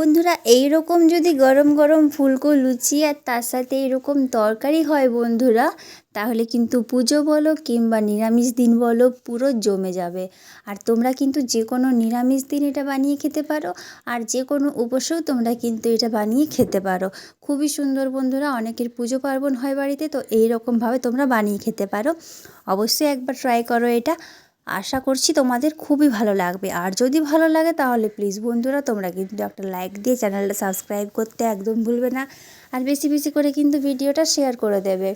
বন্ধুরা এই রকম যদি গরম গরম ফুলকো লুচি আর তার সাথে এরকম তরকারি হয় বন্ধুরা, তাহলে কিন্তু পুজো বলো কিংবা নিরামিষ দিন বলো পুরো জমে যাবে। আর তোমরা কিন্তু যে কোনো নিরামিষ দিন এটা বানিয়ে খেতে পারো, আর যে কোনো উপসেও তোমরা কিন্তু এটা বানিয়ে খেতে পারো। খুবই সুন্দর বন্ধুরা, অনেকের পুজো পার্বণ হয় বাড়িতে, তো এই রকমভাবে তোমরা বানিয়ে খেতে পারো। অবশ্যই একবার ট্রাই করো এটা। আশা করছি তোমাদের খুবই ভালো লাগবে। আর যদি ভালো লাগে তাহলে প্লিজ বন্ধুরা তোমরা কিন্তু একটা লাইক দিয়ে চ্যানেলটা সাবস্ক্রাইব করতে একদম ভুলবে না। আর বেশি বেশি করে কিন্তু ভিডিওটা শেয়ার করে দেবে।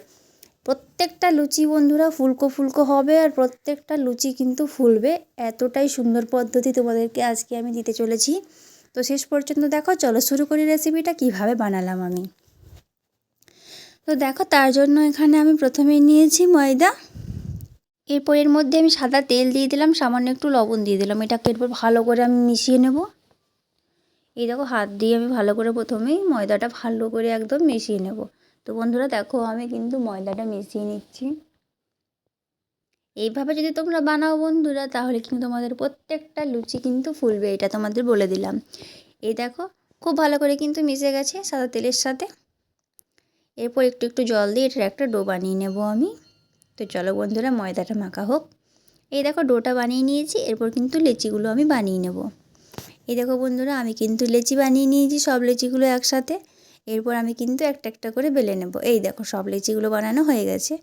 প্রত্যেকটা লুচি বন্ধুরা ফুলকো ফুলকো হবে আর প্রত্যেকটা লুচি কিন্তু ফুলবে। এতটাই সুন্দর পদ্ধতি তোমাদেরকে আজকে আমি দিতে চলেছি। তো শেষ পর্যন্ত দেখো, চলো শুরু করি রেসিপিটা কীভাবে বানালাম আমি। তো দেখো, তার জন্য এখানে আমি প্রথমেই নিয়েছি ময়দা। এরপর এর মধ্যে আমি সাদা তেল দিয়ে দিলাম, সামান্য একটু লবণ দিয়ে দিলাম। এটাকে এরপর ভালো করে আমি মিশিয়ে নেব। এই দেখো, হাত দিয়ে আমি ভালো করে প্রথমেই ময়দাটা ভালো করে একদম মিশিয়ে নেব। তো বন্ধুরা, দেখো, আমি কিন্তু ময়দাটা মিশিয়ে নিচ্ছি। এইভাবে যদি তোমরা বানাও বন্ধুরা, তাহলে কিন্তু তোমাদের প্রত্যেকটা লুচি কিন্তু ফুলবে, এটা তোমাদের বলে দিলাম। এই দেখো, খুব ভালো করে কিন্তু মিশে গেছে সাদা তেলের সাথে। এরপর একটু একটু জল দিয়ে এটার একটা ডো বানিয়ে নেব আমি। তো চলো বন্ধুরা, ময়দাটা মাখা হোক। এই দেখো ডোটা বানিয়ে নিয়েছি, এরপর কিন্তু লেচিগুলো আমি বানিয়ে নেব। এই দেখো বন্ধুরা, আমি কিন্তু লেচি বানিয়ে নিয়েছি, সব লেচিগুলো একসাথে। এরপর আমি কিন্তু একটা একটা করে বেলে নেব। এই দেখো, সব লেচিগুলো বানানো হয়ে গেছে।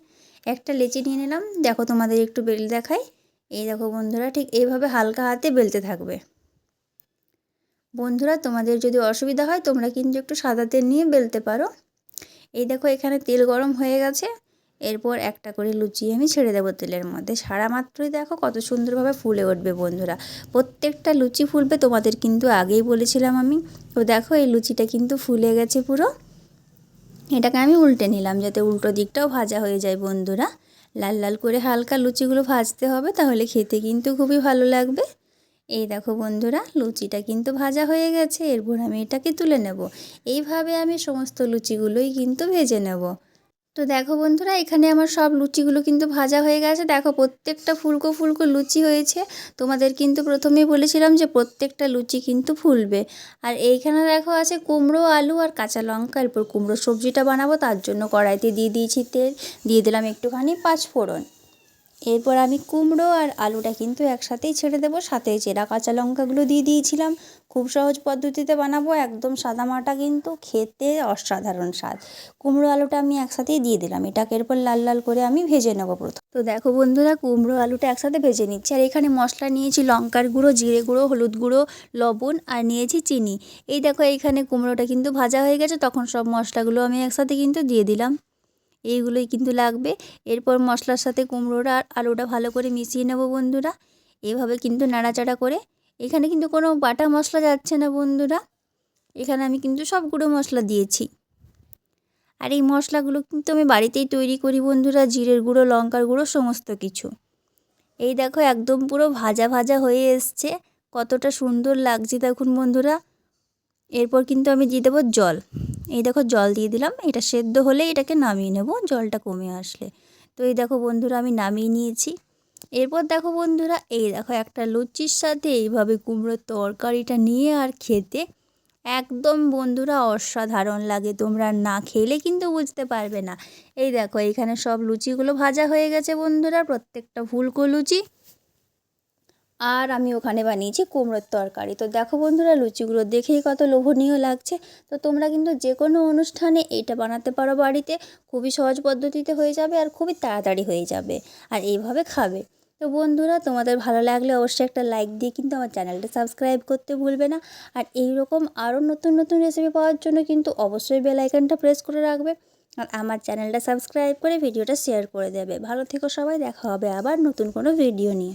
একটা লেচি নিয়ে নিলাম, দেখো তোমাদের একটু বেল দেখাই। এই দেখো বন্ধুরা, ঠিক এইভাবে হালকা হাতে বেলতে থাকবে। বন্ধুরা, তোমাদের যদি অসুবিধা হয়, তোমরা কিন্তু একটু সাদা তেল নিয়ে বেলতে পারো। এই দেখো, এখানে তেল গরম হয়ে গেছে। এরপর একটা করে লুচি আমি ছেড়ে দেবো তেলের মধ্যে। সারা মাত্রই দেখো কত সুন্দরভাবে ফুলে উঠবে বন্ধুরা। প্রত্যেকটা লুচি ফুলবে, তোমাদের কিন্তু আগেই বলেছিলাম আমি। তো দেখো এই লুচিটা কিন্তু ফুলে গেছে পুরো। এটাকে আমি উল্টে নিলাম যাতে উল্টো দিকটাও ভাজা হয়ে যায় বন্ধুরা। লাল লাল করে হালকা লুচিগুলো ভাজতে হবে, তাহলে খেতে কিন্তু খুবই ভালো লাগবে। এই দেখো বন্ধুরা, লুচিটা কিন্তু ভাজা হয়ে গেছে। এরপর আমি এটাকে তুলে নেব। এইভাবে আমি সমস্ত লুচিগুলোই কিন্তু ভেজে নেব। তো দেখো বন্ধুরা, এখানে আমার সব লুচিগুলো কিন্তু ভাজা হয়ে গেছে। দেখো, প্রত্যেকটা ফুলকো ফুলকো লুচি হয়েছে। তোমাদের কিন্তু প্রথমেই বলেছিলাম যে প্রত্যেকটা লুচি কিন্তু ফুলবে। আর এইখানে দেখো আছে কুমড়ো, আলু আর কাঁচা লঙ্কা। এরপর কুমড়ো সবজিটা বানাবো, তার জন্য কড়াইতে দিয়ে দিয়েছি তেল। দিয়ে দিলাম একটুখানি পাঁচ ফোড়ন এরপর আমি কুমড়ো আর আলুটা কিন্তু একসাথেই ছেড়ে দেবো, সাথে চেরা কাঁচা লঙ্কাগুলো দিয়ে দিয়েছিলাম। খুব সহজ পদ্ধতিতে বানাবো, একদম সাদা মাটা কিন্তু খেতে অসাধারণ স্বাদ। কুমড়ো আলুটা আমি একসাথেই দিয়ে দিলাম, এটাকে এরপর লাল লাল করে আমি ভেজে নেব প্রথম। তো দেখো বন্ধুরা, কুমড়ো আলুটা একসাথে ভেজে নিচ্ছি, আর এখানে মশলা নিয়েছি লঙ্কার গুঁড়ো, জিরে গুঁড়ো, হলুদ গুঁড়ো, লবণ আর নিয়েছি চিনি। এই দেখো এইখানে কুমড়োটা কিন্তু ভাজা হয়ে গেছে, তখন সব মশলাগুলো আমি একসাথে কিন্তু দিয়ে দিলাম। এইগুলোই কিন্তু লাগবে। এরপর মশলার সাথে কুমড়োটা আর আলুটা ভালো করে মিশিয়ে নেব বন্ধুরা। এভাবে কিন্তু নাড়াচাড়া করে। এখানে কিন্তু কোনো বাটা মশলা যাচ্ছে না বন্ধুরা। এখানে আমি কিন্তু সব গুঁড়ো মশলা দিয়েছি। আর এই মশলাগুলো কিন্তু আমি বাড়িতেই তৈরি করি বন্ধুরা, জিরের গুঁড়ো, লঙ্কার গুঁড়ো, সমস্ত কিছু। এই দেখো একদম পুরো ভাজা ভাজা হয়ে এসছে। কতটা সুন্দর লাগছে দেখুন বন্ধুরা। এরপর কিন্তু আমি দিয়ে দেবো জল। এই দেখো জল দিয়ে দিলাম, এটা সেদ্ধ হলে এটাকে নামিয়ে নেব, জলটা কমে আসলে। তো এই দেখো বন্ধুরা, আমি নামিয়ে নিয়েছি। এরপর দেখো বন্ধুরা, এই দেখো একটা লুচির সাথে এইভাবে কুমড়োর তরকারিটা নিয়ে আর খেতে একদম বন্ধুরা অসাধারণ লাগে। তোমরা না খেলে কিন্তু বুঝতে পারবে না। এই দেখো এইখানে সব লুচিগুলো ভাজা হয়ে গেছে বন্ধুরা, প্রত্যেকটা ফুলকো লুচি। আর আমি ওখানে বানিয়েছি কুমড়োর তরকারি। তো দেখো বন্ধুরা, লুচিগুলো দেখেই কত লোভনীয় লাগছে। তো তোমরা কিন্তু যে কোনো অনুষ্ঠানে এইটা বানাতে পারো বাড়িতে। খুবই সহজ পদ্ধতিতে হয়ে যাবে আর খুবই তাড়াতাড়ি হয়ে যাবে আর এইভাবে খাবে। তো বন্ধুরা, তোমাদের ভালো লাগলে অবশ্যই একটা লাইক দিয়ে কিন্তু আমার চ্যানেলটা সাবস্ক্রাইব করতে ভুলবে না। আর এই রকম আরও নতুন নতুন রেসিপি পাওয়ার জন্য কিন্তু অবশ্যই বেল আইকনটা প্রেস করে রাখবে। আর আমার চ্যানেলটা সাবস্ক্রাইব করে ভিডিওটা শেয়ার করে দেবে। ভালো থেকো সবাই, দেখা হবে আবার নতুন কোনো ভিডিও নিয়ে।